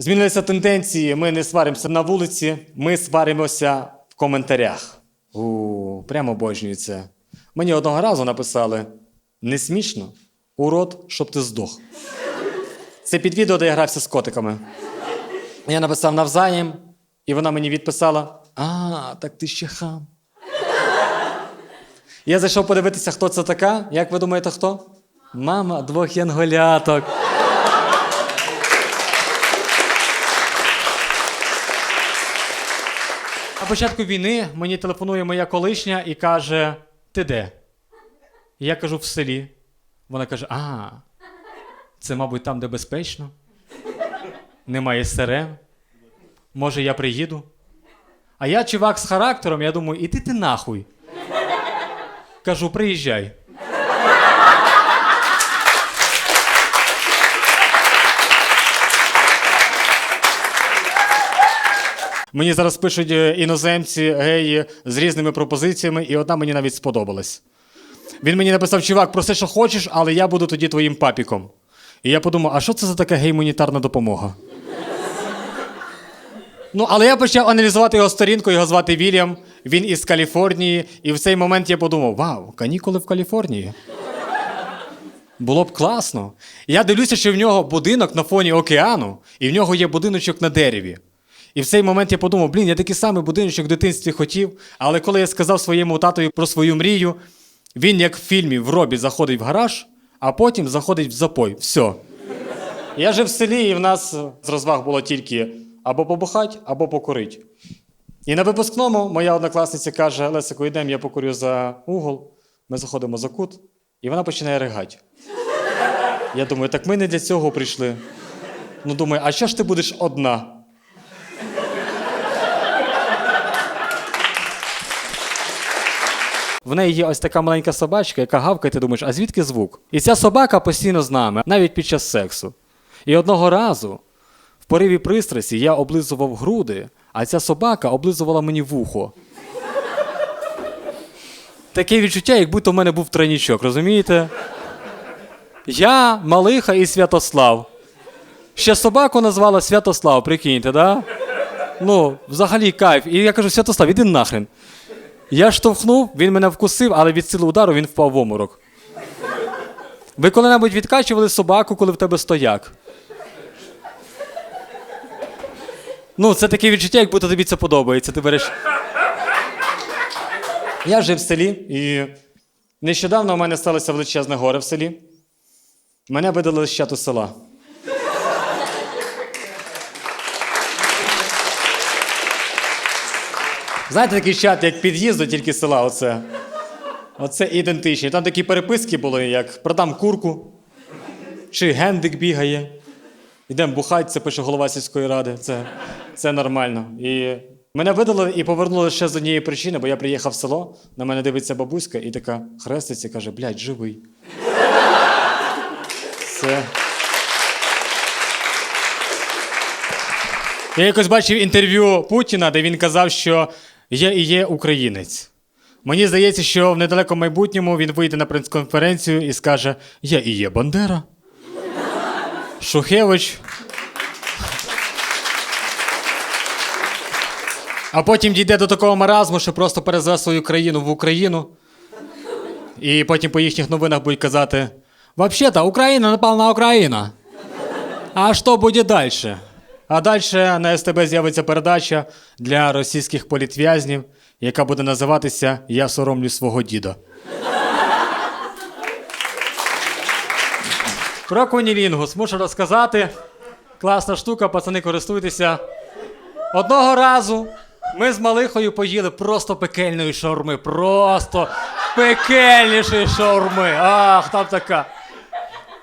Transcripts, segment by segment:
Змінилися тенденції. Ми не сваримося на вулиці, ми сваримося в коментарях. У, прямо обожнюю це. Мені одного разу написали: не смішно, урод, щоб ти здох. Це під відео, де я грався з котиками. Я написав навзаєм, і вона мені відписала: А, так ти ще хам. Я зайшов подивитися, хто це така. Як ви думаєте, хто? Мама двох янголяток. Початку війни мені телефонує моя колишня і каже: Ти де? Я кажу, в селі. Вона каже: А, це, мабуть, там, де безпечно. Немає сирен. Може, я приїду? А я чувак з характером, я думаю, іди ти нахуй. Кажу, приїжджай. Мені зараз пишуть е, іноземці, геї з різними пропозиціями, і одна мені навіть сподобалась. Він мені написав: чувак, проси, що хочеш, але я буду тоді твоїм папіком. І я подумав, а що це за така геймунітарна допомога? Ну, але я почав аналізувати його сторінку, його звати Вільям, він із Каліфорнії, і в цей момент я подумав: вау, канікули в Каліфорнії. Було б класно. Я дивлюся, що в нього будинок на фоні океану, і в нього є будиночок на дереві. І в цей момент я подумав, блін, я такий самий будиночок в дитинстві хотів, але коли я сказав своєму татові про свою мрію, він, як в фільмі в робі, заходить в гараж, а потім заходить в запой. Все. Я жив в селі, і в нас з розваг було тільки або побухать, або покурить. І на випускному моя однокласниця каже: Лесику, йдемо, я покурю за угол. Ми заходимо за кут, і вона починає ригати. Я думаю, так ми не для цього прийшли. Ну, думаю, а що ж ти будеш одна? В неї є ось така маленька собачка, яка гавкає, ти думаєш, а звідки звук? І ця собака постійно з нами, навіть під час сексу. І одного разу, в пориві пристрасті, я облизував груди, а ця собака облизувала мені вухо. Таке відчуття, як будто в мене був тройнічок, розумієте? Я, Малиха і Святослав. Ще собаку назвала Святослав, прикиньте, да? Ну, взагалі кайф. І я кажу, Святослав, іди нахрен. Я штовхнув, він мене вкусив, але від сили удару він впав в оморок. Ви коли-небудь відкачували собаку, коли в тебе стояк? Ну, це таке відчуття, як будто тобі це подобається. Ти береш. Я жив в селі, і нещодавно у мене сталося величезне горе в селі. Мене видали з чату села. Знаєте, такий чат, як під'їзду, тільки села. Оце. Оце ідентичні. Там такі переписки були, як продам курку, чи гендик бігає. Йдемо бухать, це пише голова сільської ради. Це, це нормально. І мене видали і повернули ще з однієї причини, бо я приїхав в село, на мене дивиться бабуська і така хреститься каже: блядь, живий. Це. Я якось бачив інтерв'ю Путіна, де він казав, що я і є українець. Мені здається, що в недалекому майбутньому він вийде на прес-конференцію і скаже: Я і є Бандера. Шухевич. А потім дійде до такого маразму, що просто перезве свою країну в Україну. І потім по їхніх новинах будуть казати: Вообще-то Україна напала на Україну. А що буде далі? А далі на СТБ з'явиться передача для російських політв'язнів, яка буде називатися Я соромлю свого діда. Про кунілінгус мушу розказати. Класна штука, пацани, користуйтеся. Одного разу ми з Малихою поїли просто пекельної шаурми. Просто пекельнішої шаурми. Ах, там така.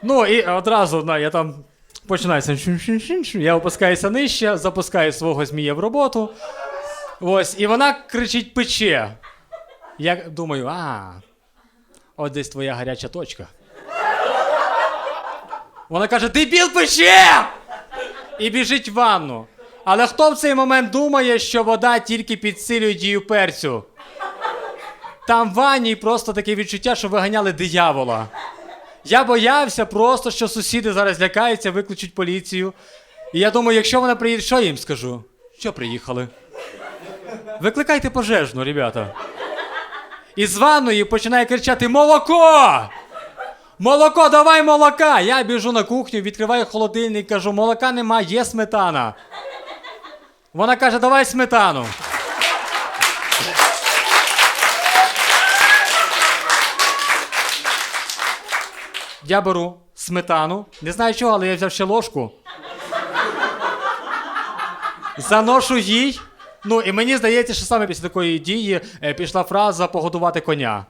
Ну і одразу я там починається. Я опускаюся нижче, запускаю свого змія в роботу. Ось, і вона кричить пече. Я думаю, а, от десь твоя гаряча точка. Вона каже: дебіл пече! І біжить в ванну. Але хто в цей момент думає, що вода тільки підсилює дію перцю? Там в ванні просто таке відчуття, що виганяли диявола. Я боявся просто, що сусіди зараз лякаються, викличуть поліцію. І я думаю, якщо вона приїде, що я їм скажу? Що приїхали? Викликайте пожежну, ребята. І з ванної починає кричати: Молоко! Молоко, давай молока! Я біжу на кухню, відкриваю холодильник, кажу, молока нема, є сметана. Вона каже, давай сметану. Я беру сметану, не знаю чого, але я взяв ще ложку. Заношу їй. Ну, і мені здається, що саме після такої дії е, пішла фраза погодувати коня.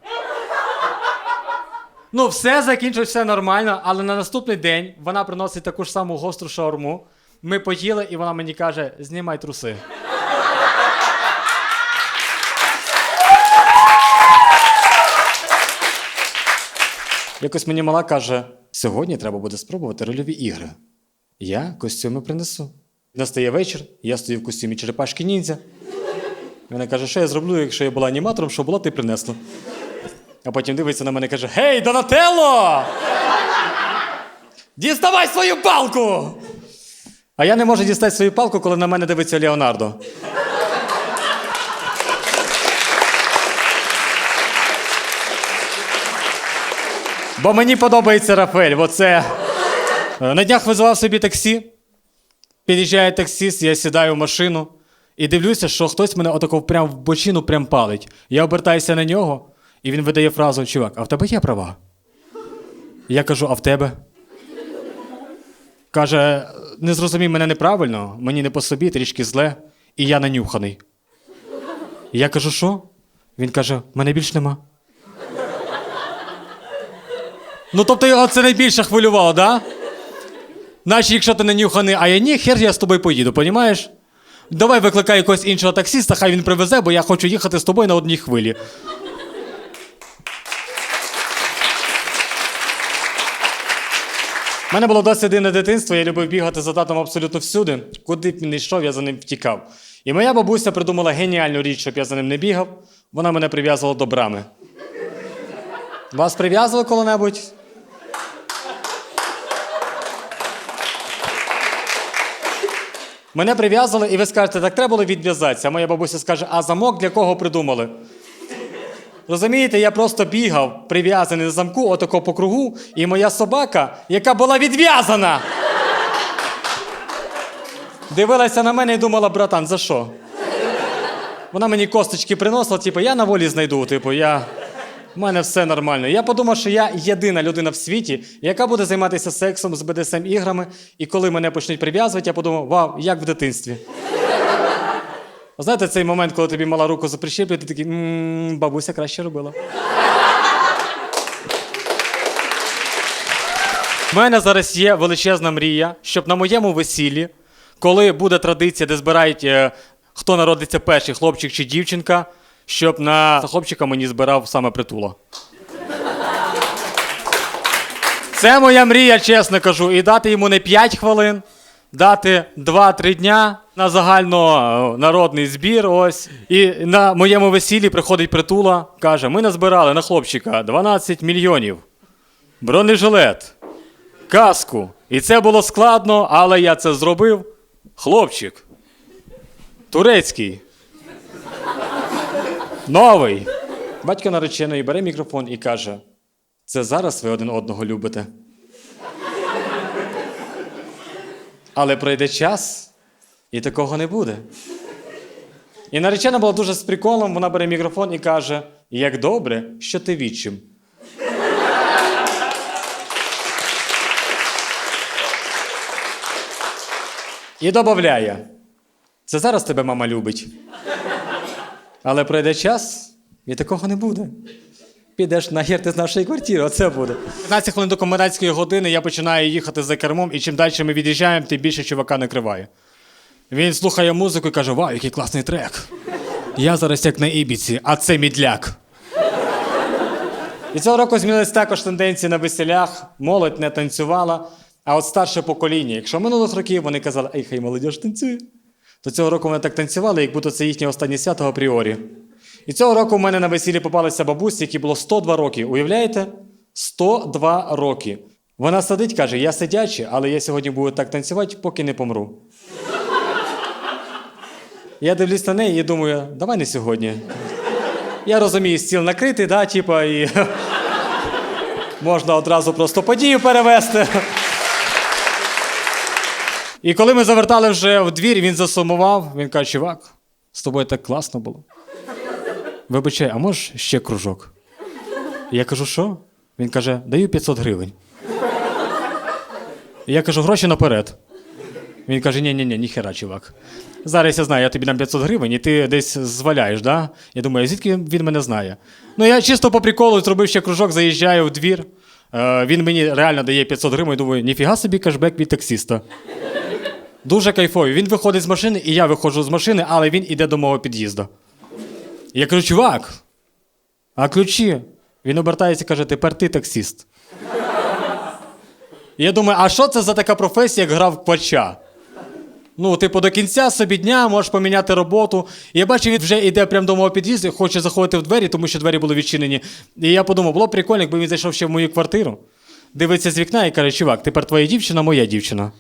Ну, все закінчилось, все нормально, але на наступний день вона приносить таку ж саму гостру шаурму. Ми поїли, і вона мені каже: знімай труси. Якось мені мала каже: сьогодні треба буде спробувати рольові ігри. Я костюми принесу. Настає вечір, я стою в костюмі черепашки ніндзя. Вона каже, що я зроблю, якщо я була аніматором, що була, ти принесла. А потім дивиться на мене і каже: Гей, Донателло! Діставай свою палку! А я не можу дістати свою палку, коли на мене дивиться Леонардо. Бо мені подобається Рафель, оце. На днях визивав собі таксі. Під'їжджає таксіст, я сідаю в машину і дивлюся, що хтось мене отако прям в бочину прям палить. Я обертаюся на нього, і він видає фразу: чувак, а в тебе є права? Я кажу, а в тебе? Каже, не зрозумій мене неправильно, мені не по собі, трішки зле, і я нанюханий. Я кажу, що? Він каже, мене більш нема. Ну, тобто його це найбільше хвилювало, да? Наче якщо ти нанюханий, а я ні, хер я з тобою поїду, понімаєш? Давай викликай якогось іншого таксиста, хай він привезе, бо я хочу їхати з тобою на одній хвилі. У мене було досить дивне дитинство, я любив бігати за татом абсолютно всюди. Куди б він не йшов, я за ним втікав. І моя бабуся придумала геніальну річ, щоб я за ним не бігав. Вона мене прив'язувала до брами. Вас прив'язували коли-небудь? Мене прив'язали, і ви скажете, так треба було відв'язатися. А моя бабуся скаже, а замок для кого придумали? Розумієте, я просто бігав, прив'язаний на замку, отако по кругу, і моя собака, яка була відв'язана, дивилася на мене і думала, братан, за що? Вона мені косточки приносила, типу, я на волі знайду, типу, я. У мене все нормально. Я подумав, що я єдина людина в світі, яка буде займатися сексом з БДСМ іграми, і коли мене почнуть прив'язувати, я подумав, вау, як в дитинстві. Знаєте, цей момент, коли тобі мала руку заприщеплює, ти такий, «М, бабуся краще робила. У мене зараз є величезна мрія, щоб на моєму весіллі, коли буде традиція, де збирають, е, хто народиться перший, хлопчик чи дівчинка, щоб на хлопчика мені збирав саме притула. Це моя мрія, чесно кажу. І дати йому не 5 хвилин, дати 2-3 дня на загальнонародний збір. Ось. І на моєму весіллі приходить притула, каже: ми назбирали на хлопчика 12 мільйонів. Бронежилет, каску. І це було складно, але я це зробив. Хлопчик. Турецький. Новий. Батько нареченої бере мікрофон і каже: це зараз ви один одного любите. Але пройде час, і такого не буде. І наречена була дуже з приколом, вона бере мікрофон і каже: як добре, що ти відчим. І додає: це зараз тебе мама любить. Але пройде час, і такого не буде. Підеш нахер ти з нашої квартири, оце буде. 15 хвилин до комендантської години я починаю їхати за кермом, і чим далі ми від'їжджаємо, тим більше чувака накриває. Він слухає музику і каже: Вау, який класний трек. Я зараз як на Ібіці, а це мідляк. І цього року змінились також тенденції на веселях, молодь не танцювала. А от старше покоління, якщо минулих років вони казали, ей, хай молодь танцює, то цього року вони так танцювали, як будто це їхнє останнє свято апріорі. І цього року в мене на весіллі попалися бабусі, які було 102 роки. Уявляєте? 102 роки. Вона сидить, каже: я сидячий, але я сьогодні буду так танцювати, поки не помру. Я дивлюсь на неї і думаю, давай не сьогодні. Я розумію, стіл накритий, да, типа, і можна одразу просто подію перевести. І коли ми завертали вже в двір, він засумував, він каже: чувак, з тобою так класно було. Вибачай, а можеш ще кружок? Я кажу, що? Він каже, даю 500 гривень. Я кажу, гроші наперед. Він каже: ні ні ні ніхера, чувак. Зараз я знаю, я тобі дам 500 гривень, і ти десь зваляєш, да? Я думаю, звідки він мене знає? Ну, я чисто по приколу зробив ще кружок, заїжджаю в двір. Е, він мені реально дає 500 гривень, думаю, ніфіга собі кешбек від таксіста. Дуже кайфовий. Він виходить з машини, і я виходжу з машини, але він іде до мого під'їзду. Я кажу, чувак, а ключі? Він обертається і каже, тепер ти таксіст. Я думаю, а що це за така професія, як грав в квача? Ну, типу, до кінця собі дня можеш поміняти роботу. І я бачу, він вже йде прямо до мого під'їзду, хоче заходити в двері, тому що двері були відчинені. І я подумав, було б прикольно, якби він зайшов ще в мою квартиру, дивиться з вікна і каже: чувак, тепер твоя дівчина моя дівчина.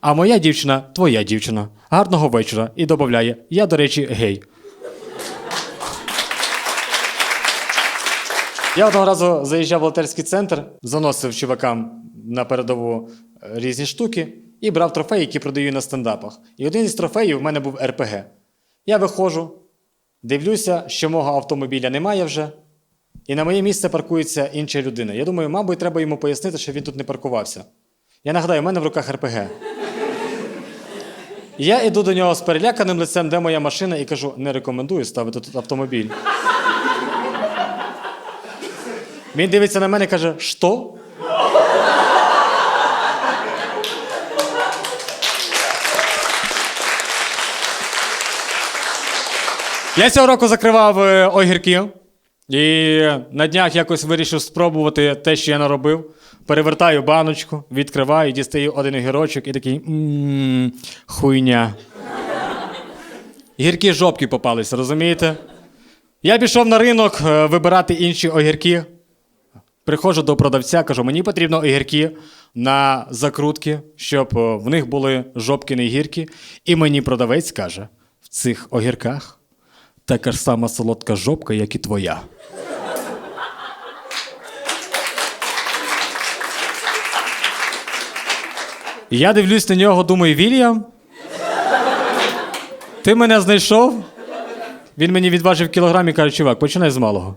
А моя дівчина твоя дівчина. Гарного вечора. І додає: я, до речі, гей. Я одного разу заїжджав в волонтерський центр, заносив чувакам на передову е, різні штуки і брав трофеї, які продаю на стендапах. І один із трофеїв в мене був РПГ. Я виходжу, дивлюся, що мого автомобіля немає вже, і на моє місце паркується інша людина. Я думаю, мабуть, треба йому пояснити, що він тут не паркувався. Я нагадаю, в мене в руках РПГ. Я йду до нього з переляканим лицем, де моя машина, і кажу: не рекомендую ставити тут автомобіль. Він дивиться на мене і каже: що? Я цього року закривав е, огірки. І на днях якось вирішив спробувати те, що я наробив. Перевертаю баночку, відкриваю, дістаю один огірочок і такий мм, хуйня. Гіркі жопки попалися, розумієте? Я пішов на ринок е, вибирати інші огірки. Приходжу до продавця, кажу, мені потрібно огірки на закрутки, щоб е, в них були жопки не гіркі. І мені продавець каже: в цих огірках така ж сама солодка жопка, як і твоя. Я дивлюсь на нього, думаю, Вільям, ти мене знайшов? Він мені відважив кілограм і каже, чувак, починай з малого.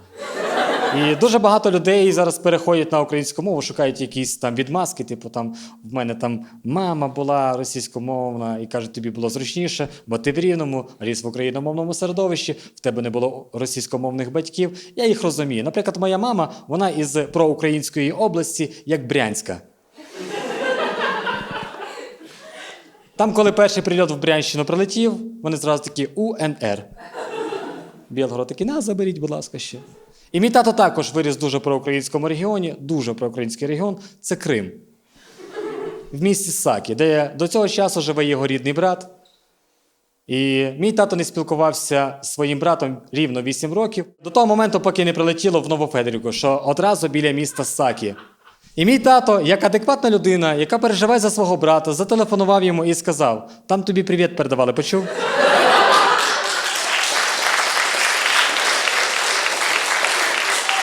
І дуже багато людей зараз переходять на українську мову, шукають якісь там відмазки. Типу, там в мене там мама була російськомовна і каже, тобі було зручніше, бо ти в рівному ріс в україномовному середовищі, в тебе не було російськомовних батьків. Я їх розумію. Наприклад, моя мама, вона із проукраїнської області, як Брянська. Там, коли перший прильот в Брянщину прилетів, вони зразу такі УНР. Білгород такий, на, заберіть, будь ласка, ще. І мій тато також виріс дуже проукраїнському регіоні, дуже проукраїнський регіон це Крим. В місті Сакі, де до цього часу живе його рідний брат. І мій тато не спілкувався з своїм братом рівно 8 років, до того моменту, поки не прилетіло в Новофедерівку, що одразу біля міста Сакі. І мій тато, як адекватна людина, яка переживає за свого брата, зателефонував йому і сказав: там тобі привіт передавали, почув?